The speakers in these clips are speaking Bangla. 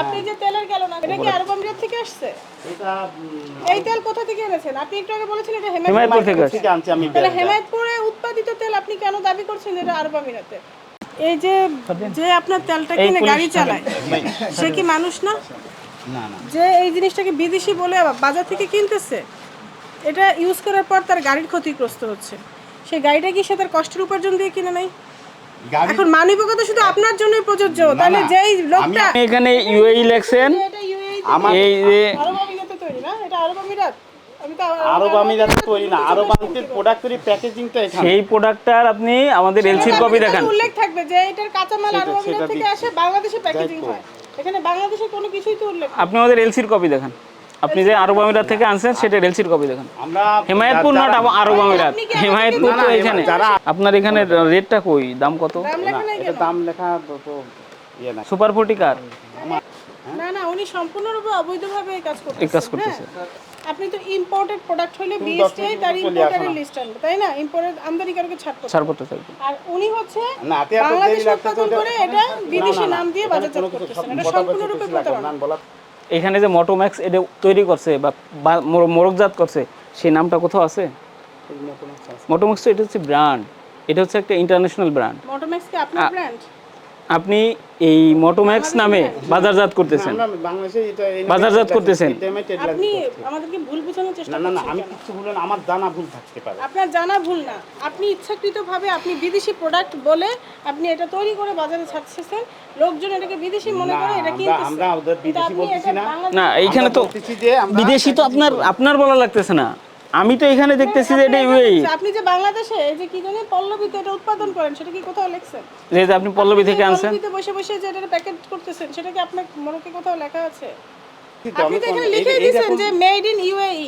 আপনি যে তেলের গেল না এটা কি আরব আমিরাত থেকে আসছে? এটা এই তেল কোথা থেকে এনেছেন? আপনি একটু আগে বলেছেন এটা হেমায়ত হিমায়তপুর থেকে আসছে। থেকে আনছি আমি তাহলে হেমায়তপুরে উৎপাদিত তেল আপনি কেন দাবি করছেন এটা আরব আমিরাতে? এই যে যে আপনার তেলটা কিনে গাড়ি চালায় সে কি মানুষ না? না না। যে এই জিনিসটাকে বিদেশি বলে বাজার থেকে কিনতেছে এটা ইউজ করার পর তার গাড়ির ক্ষতিগ্রস্ত হচ্ছে। সেই গাড়িটা কি সে তার কষ্টের উপার্জন দিয়ে কিনে নাই? গাড়ি এখন মানবিকতা শুধু আপনার জন্যই প্রযোজ্য। তাহলে যেই লোকটা আপনি এখানে ইউএই লেখছেন আমার এই যে আরব আমিরাতে তৈরি না? এটা আরব আমিরাত। আমি তো তৈরি না। আরব আমিরাতের প্রোডাক্ট তৈরি প্যাকেজিংটা এখানে। সেই প্রোডাক্টটার আপনি আমাদের এলসির কপি দেখান। উল্লেখ থাকবে যে এটার কাঁচামাল আরব সেটা- আমিরাত থেকে আসে বাংলাদেশে প্যাকেজিং হয়। এখানে বাংলাদেশে কোনো কিছুই তো উল্লেখ আপনি আমাদের এলসির কপি দেখান। আপনি যে আরব আমিরাত থেকে আনছেন সেটা এলসির কপি দেখান। আমরা হেমায়তপুর নট আরব আমিরাত। হেমায়তপুর তো এখানে। আপনার এখানে রেটটা কই? দাম কত? দাম লেখা এটা দাম লেখা তো তো ইয়ে না সুপার ফোর্টি কার না না উনি সম্পূর্ণরূপে অবৈধভাবে এই কাজ করতেছেন এই কাজ করতেছে। হ্যাঁ। আপনি তো ইম্পোর্টেড প্রোডাক্ট হলে বিএসটিআই তার ইম্পোর্টারের লিস্ট আনবে তাই না? ইম্পোর্টেড আমদানিকারকে ছাড় করতে ছাড়পত্র থাকবে আর উনি হচ্ছে না, এতে এত বাংলাদেশ দেরি লাগতেছে উৎপাদন করে এটা বিদেশি নাম দিয়ে বাজারজাত করতেছেন। এটা সম্পূর্ণরূপে না, প্রতারণা। বলা এখানে যে মোটোম্যাক্স এটা তৈরি করছে বা মোরকজাত করছে সেই নামটা কোথাও আছে। মোটোম্যাক্স তো এটা হচ্ছে ব্র্যান্ড এটা হচ্ছে একটা ইন্টারন্যাশনাল ব্র্যান্ড মোটোম্যাক্স কি আপনার ব্র্যান্ড আপনি এই মোটোম্যাক্স নামে বাজারজাত করতেছেন। বাংলাদেশে এটা বাজারজাত করতেছেন। আপনি আমাদেরকে ভুল বোঝানোর চেষ্টা না না না আমি? কিছু বলেন আমার জানা ভুল থাকতে পারে। আপনার জানা ভুল না। আপনি ইচ্ছাকৃতভাবে আপনি বিদেশি প্রোডাক্ট বলে আপনি এটা তৈরি করে বাজারে ছাড়ছেন লোকজন এটাকে বিদেশি মনে না, করে এটা আমরা- কিনতেছে। আমরা ওদের বিদেশি বলতেছি না। না এইখানে তো বিদেশি তো আপনার আপনার বলা লাগতেছে না। আমি তো এখানে দেখতেছি যে এটা ইউএই আপনি যে বাংলাদেশে এই যে কি জানেন পল্লবীতে এটা উৎপাদন করেন সেটা কি কোথাও লেখছেন? যে আপনি পল্লবী থেকে আনছেন? পল্লবীতে বসে বসে যে এটা প্যাকেট করতেছেন সেটা কি আপনার মনে কি কোথাও লেখা আছে? আপনি তো এখানে লিখে দিয়েছেন যে মেড ইন ইউএই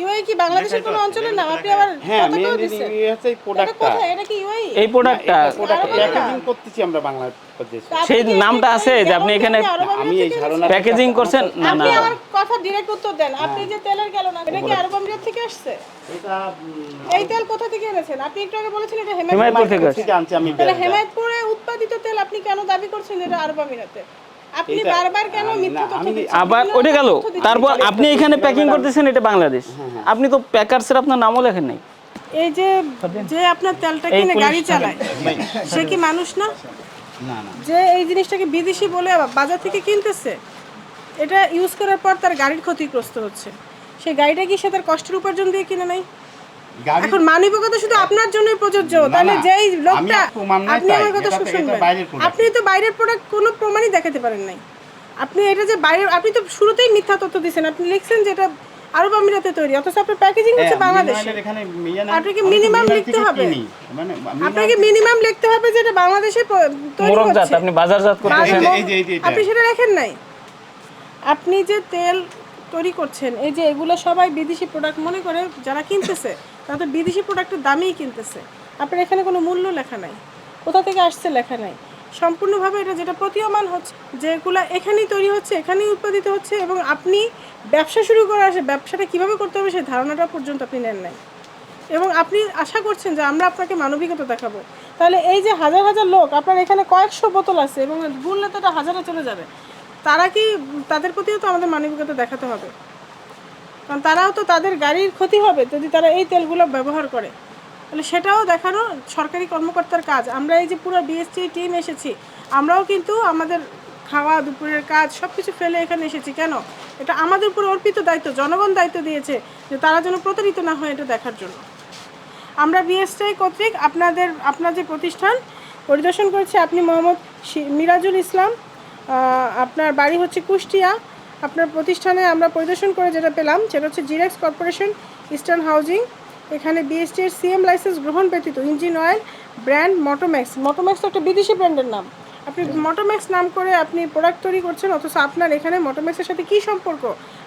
ইউএই কি বাংলাদেশের কোনো অঞ্চলের নাম আপনি আবার হ্যাঁ মেন হচ্ছে এই প্রোডাক্টটা এটা কি ইউএই? এই প্রোডাক্টটা প্যাকেজিং করতেছি আমরা বাংলাদেশে। সেই নামটা আছে যে আপনি এখানে আমি এই ধারণা প্যাকেজিং করছেন? না না আপনি আমার কথা ডিরেক্ট উত্তর দেন। আপনি যে তেলের গেল না এটা কি আরব আমিরাত থেকে আসছে? এটা এই তেল কোথা থেকে এনেছেন? আপনি একটু আগে বলেছেন এটা হেমায়ত থেকে আসছে। আমি তাহলে হেমায়তপুরে উৎপাদিত তেল আপনি কেন দাবি করছেন এটা আরব আমিরাতে আপনি বারবার কেন মিথ্যা তথ্য দিচ্ছেন আবার ওটা গেল। তারপর আপনি এখানে প্যাকিং করতেছেন এটা বাংলাদেশ। আপনি তো প্যাকার্সের আপনার নামও লেখেন নাই। এই যে যে আপনার তেলটা কিনে গাড়ি চালায় সে কি মানুষ না? না না। যে এই জিনিসটাকে বিদেশি বলে বাজার থেকে কিনতেছে এটা ইউজ করার পর তার গাড়ির ক্ষতিগ্রস্ত হচ্ছে। সে গাড়িটা কি সে তার কষ্টের উপার্জন দিয়ে কিনে নাই? এখন মানবিকতা শুধু আপনার জন্যই প্রযোজ্য। তাহলে যেই লোকটা আপনি আমার কথা শুনবেন। আপনি তো বাইরের প্রোডাক্ট কোনো প্রমাণই দেখাতে পারেন নাই। আপনি এটা যে বাইরের আপনি তো শুরুতেই মিথ্যা তথ্য দিয়েছেন আপনি লিখছেন যে এটা আরব আমিরাতে তৈরি অথচ আপনার প্যাকেজিং হচ্ছে হ্যাঁ, বাংলাদেশে। আপনাকে minimum মিনারেল লিখতে হবে। মানে আপনাকে মিনিমাম লিখতে হবে যে এটা বাংলাদেশে তৈরি হচ্ছে। আপনি বাজারজাত করতেছেন। আপনি সেটা লেখেন নাই। আপনি যে তেল তৈরি করছেন এই যে এগুলো সবাই বিদেশি প্রোডাক্ট মনে করে যারা কিনতেছে তারা তো বিদেশি প্রোডাক্টের দামেই কিনতেছে। আপনার এখানে কোনো মূল্য লেখা নাই। কোথা থেকে আসছে লেখা নাই। সম্পূর্ণভাবে এটা যেটা প্রতীয়মান হচ্ছে, যেগুলো এখানেই তৈরি হচ্ছে, এখানেই উৎপাদিত হচ্ছে এবং আপনি ব্যবসা শুরু করে আসে ব্যবসাটা কীভাবে করতে হবে সেই ধারণাটা পর্যন্ত আপনি নেন নাই। এবং আপনি আশা করছেন যে আমরা আপনাকে মানবিকতা দেখাবো। তাহলে এই যে হাজার হাজার লোক, আপনার এখানে কয়েকশো বোতল আছে এবং তো এটা হাজারে চলে যাবে। তারা কি তাদের প্রতিও তো আমাদের মানবিকতা দেখাতে হবে। কারণ তারাও তো তাদের গাড়ির ক্ষতি হবে যদি তারা এই তেলগুলো ব্যবহার করে। তাহলে সেটাও দেখানো সরকারি কর্মকর্তার কাজ। আমরা এই যে পুরো বিএসটি টিম এসেছি, আমরাও কিন্তু আমাদের খাওয়া, দুপুরের কাজ সব কিছু ফেলে এখানে এসেছি। কেন? এটা আমাদের উপর অর্পিত দায়িত্ব, জনগণ দায়িত্ব দিয়েছে যে তারা যেন প্রতারিত না হয় এটা দেখার জন্য। আমরা বিএসটাই কর্তৃক আপনাদের, আপনার যে প্রতিষ্ঠান, পরিদর্শন করেছি আপনি মোহাম্মদ মিরাজুল ইসলাম আপনার বাড়ি হচ্ছে কুষ্টিয়া। আপনার প্রতিষ্ঠানে আমরা পরিদর্শন করে যেটা পেলাম সেটা হচ্ছে জিরেক্স কর্পোরেশন ইস্টার্ন হাউজিং এখানে বিএসটি এর সিএম লাইসেন্স গ্রহণ ব্যতীত engine oil brand Motomax Motomax তো একটা বিদেশি ব্র্যান্ডের নাম। আপনি মোটোম্যাক্স নাম করে আপনি প্রোডাক্ট তৈরি করছেন অথচ আপনার এখানে মোটোম্যাক্সের সাথে কী সম্পর্ক?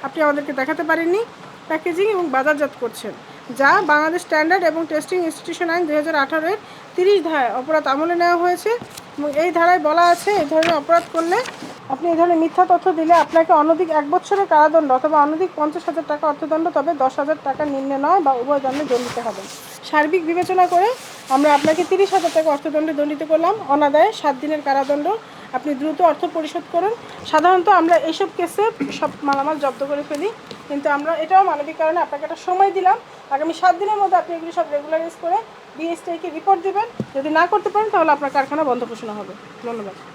আপনি আমাদেরকে দেখাতে পারেননি। প্যাকেজিং এবং বাজারজাত করছেন যা বাংলাদেশ স্ট্যান্ডার্ড এবং টেস্টিং ইনস্টিটিউশন আইন দু হাজার আঠারোর তিরিশ ধারায় অপরাধ আমলে নেওয়া হয়েছে। এবং এই ধারায় বলা আছে এই ধরনের অপরাধ করলে আপনি এই ধরনের মিথ্যা তথ্য দিলে আপনাকে অনধিক এক বছরের কারাদণ্ড অথবা অনধিক পঞ্চাশ হাজার টাকা অর্থদণ্ড, তবে দশ হাজার টাকা নিম্নে নয় বা উভয় দণ্ডে দণ্ডিত হবে। সার্বিক বিবেচনা করে আমরা আপনাকে তিরিশ হাজার টাকা অর্থদণ্ডে দণ্ডিত করলাম। অনাদায়ে সাত দিনের কারাদণ্ড। আপনি দ্রুত অর্থ পরিশোধ করুন। সাধারণত আমরা এইসব কেসে সব মালামাল জব্দ করে ফেলি। কিন্তু আমরা এটাও মানবিক কারণে আপনাকে একটা সময় দিলাম। আগামী সাত দিনের মধ্যে আপনি এগুলি সব রেগুলারাইজ করে বিএসটিআইকে রিপোর্ট দেবেন। যদি না করতে পারেন তাহলে আপনার কারখানা বন্ধ ঘোষণা হবে। ধন্যবাদ।